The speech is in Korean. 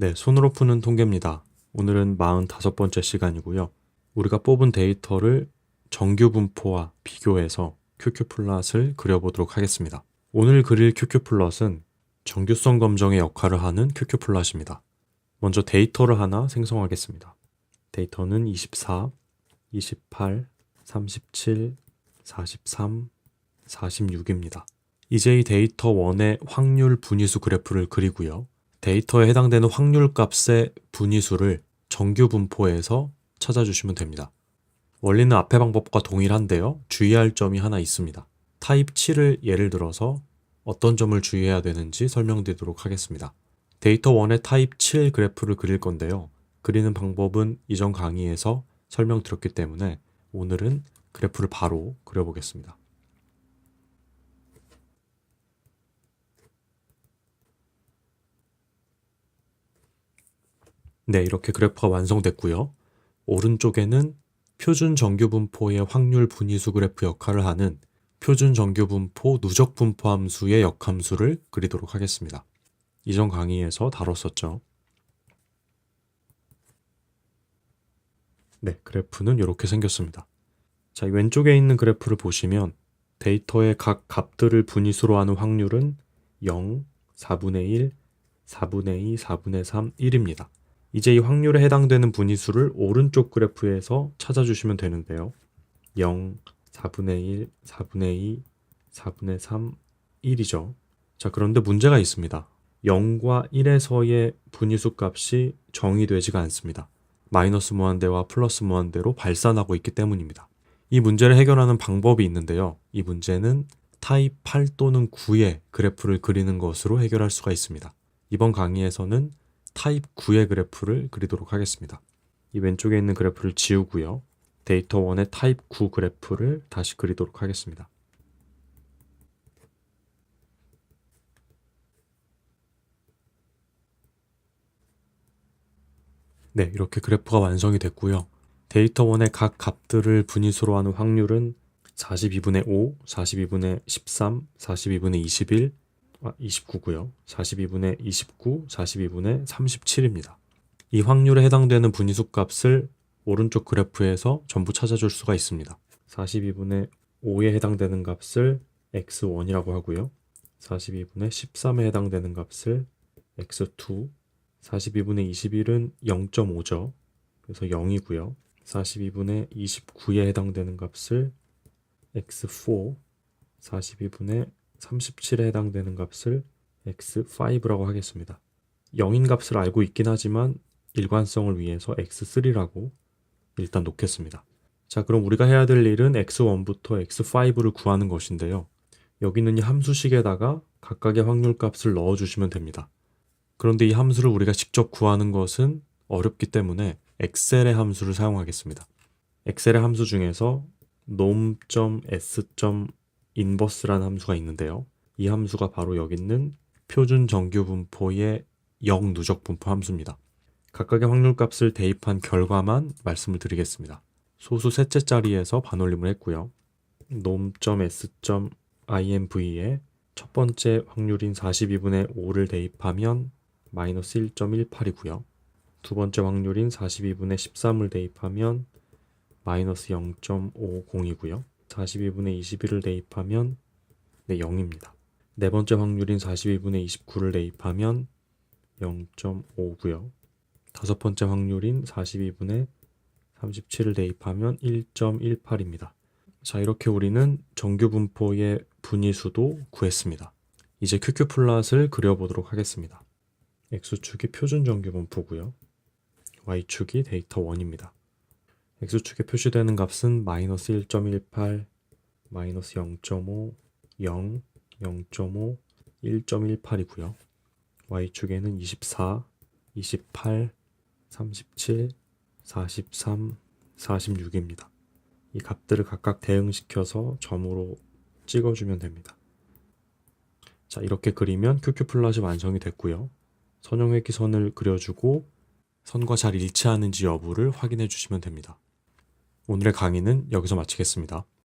네, 손으로 푸는 통계입니다. 오늘은 45번째 시간이고요. 우리가 뽑은 데이터를 정규 분포와 비교해서 QQ플롯을 그려보도록 하겠습니다. 오늘 그릴 QQ플롯은 정규성 검정의 역할을 하는 QQ플롯입니다. 먼저 데이터를 하나 생성하겠습니다. 데이터는 24, 28, 37, 43, 46입니다. 이제 이 데이터 1의 확률 분위수 그래프를 그리고요. 데이터에 해당되는 확률 값의 분위수를 정규 분포에서 찾아주시면 됩니다. 원리는 앞의 방법과 동일한데요. 주의할 점이 하나 있습니다. 타입 7을 예를 들어서 어떤 점을 주의해야 되는지 설명드리도록 하겠습니다. 데이터 1의 타입 7 그래프를 그릴 건데요. 그리는 방법은 이전 강의에서 설명드렸기 때문에 오늘은 그래프를 바로 그려보겠습니다. 네, 이렇게 그래프가 완성됐고요. 오른쪽에는 표준 정규 분포의 확률 분위수 그래프 역할을 하는 표준 정규 분포 누적 분포 함수의 역함수를 그리도록 하겠습니다. 이전 강의에서 다뤘었죠. 네, 그래프는 이렇게 생겼습니다. 자, 이 왼쪽에 있는 그래프를 보시면 데이터의 각 값들을 분위수로 하는 확률은 0, 4분의 1, 4분의 2, 4분의 3, 1입니다. 이제 이 확률에 해당되는 분위수를 오른쪽 그래프에서 찾아주시면 되는데요. 0, 4분의 1, 4분의 2, 4분의 3, 1이죠. 자, 그런데 문제가 있습니다. 0과 1에서의 분위수 값이 정의되지가 않습니다. 마이너스 무한대와 플러스 무한대로 발산하고 있기 때문입니다. 이 문제를 해결하는 방법이 있는데요. 이 문제는 타입 8 또는 9의 그래프를 그리는 것으로 해결할 수가 있습니다. 이번 강의에서는 타입 9의 그래프를 그리도록 하겠습니다. 이 왼쪽에 있는 그래프를 지우고요. 데이터 1의 타입 9 그래프를 다시 그리도록 하겠습니다. 네, 이렇게 그래프가 완성이 됐고요. 데이터 1의 각 값들을 분위수로 하는 확률은 42분의 5, 42분의 13, 42분의 21, 아, 29고요. 42분의 29, 42분의 37입니다. 이 확률에 해당되는 분위수 값을 오른쪽 그래프에서 전부 찾아줄 수가 있습니다. 42분의 5에 해당되는 값을 x1이라고 하고요. 42분의 13에 해당되는 값을 x2, 42분의 21은 0.5죠. 그래서 0이고요. 42분의 29에 해당되는 값을 x4, 42분의 37에 해당되는 값을 x5라고 하겠습니다. 0인 값을 알고 있긴 하지만 일관성을 위해서 x3라고 일단 놓겠습니다. 자, 그럼 우리가 해야 될 일은 x1부터 x5를 구하는 것인데요. 여기 는 이 함수식에다가 각각의 확률 값을 넣어주시면 됩니다. 그런데 이 함수를 우리가 직접 구하는 것은 어렵기 때문에 엑셀의 함수를 사용하겠습니다. 엑셀의 함수 중에서 nom.s.inverse라는 함수가 있는데요. 이 함수가 바로 여기 있는 표준 정규 분포의 0 누적 분포 함수입니다. 각각의 확률 값을 대입한 결과만 말씀을 드리겠습니다. 소수 셋째 자리에서 반올림을 했고요. nom.s.inv에 첫 번째 확률인 42분의 5를 대입하면 마이너스 1.18이고요. 두 번째 확률인 42분의 13을 대입하면 마이너스 0.50이고요. 42분의 21을 대입하면 네, 0입니다. 네 번째 확률인 42분의 29를 대입하면 0.5고요. 다섯 번째 확률인 42분의 37을 대입하면 1.18입니다. 자, 이렇게 우리는 정규 분포의 분위수도 구했습니다. 이제 QQ플롯을 그려보도록 하겠습니다. X축이 표준 정규 분포고요. Y축이 데이터 1입니다. X축에 표시되는 값은 마이너스 1.18, 마이너스 0.5, 0, 0.5, 1.18이고요. Y축에는 24, 28, 37, 43, 46입니다. 이 값들을 각각 대응시켜서 점으로 찍어주면 됩니다. 자, 이렇게 그리면 QQ플롯이 완성이 됐고요. 선형회기 선을 그려주고 선과 잘 일치하는지 여부를 확인해 주시면 됩니다. 오늘의 강의는 여기서 마치겠습니다.